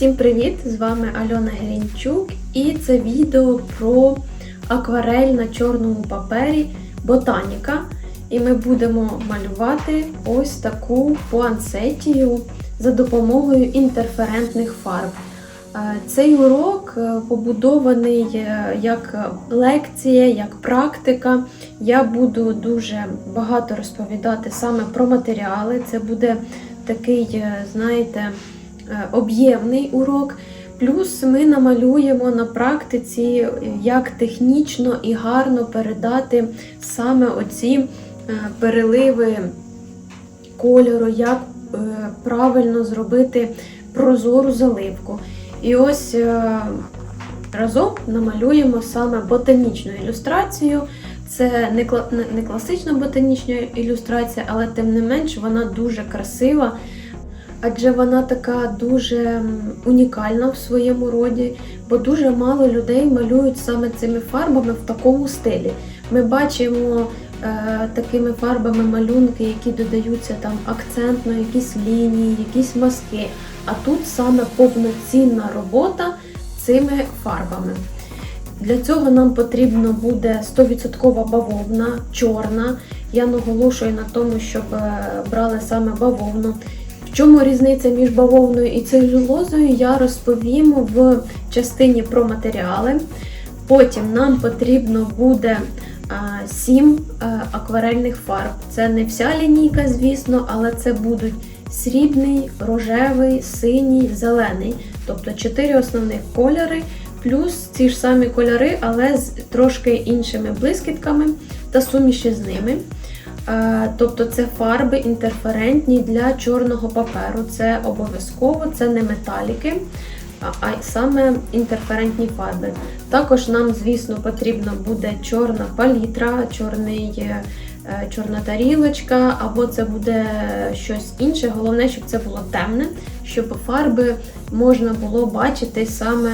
Всім привіт! З вами Альона Грінчук і це відео про акварель на чорному папері Ботаніка. І ми будемо малювати ось таку пуансетію за допомогою інтерферентних фарб. Е, Цей урок е, побудований е, як лекція, як практика. Я буду дуже багато розповідати саме про матеріали. Це буде такий, знаєте, об'ємний урок. Плюс ми намалюємо на практиці, як технічно і гарно передати саме оці е, переливи кольору, як е, правильно зробити прозору заливку. І ось е, разом намалюємо саме ботанічну ілюстрацію. Це не класична ботанічна ілюстрація, але тим не менш вона дуже красива, адже вона така дуже унікальна в своєму роді, бо дуже мало людей малюють саме цими фарбами в такому стилі. Ми бачимо е, такими фарбами малюнки, які додаються там акцентно, якісь лінії, якісь маски. А тут саме повноцінна робота цими фарбами. Для цього нам потрібно буде 100% бавовна, чорна. Я наголошую на тому, щоб е, брали саме бавовну. В чому різниця між бавовною і целюлозою, я розповім в частині про матеріали. Потім нам потрібно буде 7 акварельних фарб. Це не вся лінійка, звісно, але це будуть срібний, рожевий, синій, зелений. Тобто 4 основних кольори, плюс ці ж самі кольори, але з трошки іншими блискітками та суміші з ними. Е, Тобто це фарби інтерферентні для чорного паперу. Це обов'язково, це не металіки, а саме інтерферентні фарби. Також нам, звісно, потрібна буде чорна палітра, чорний, е, чорна тарілочка, або це буде щось інше. Головне, щоб це було темне, щоб фарби можна було бачити саме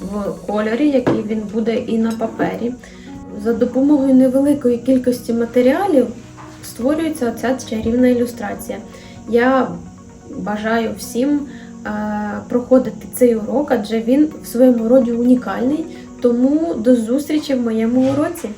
в кольорі, який він буде і на папері. За допомогою невеликої кількості матеріалів створюється ця чарівна ілюстрація. Я бажаю всім е, проходити цей урок, адже він в своєму роді унікальний. Тому до зустрічі в моєму уроці!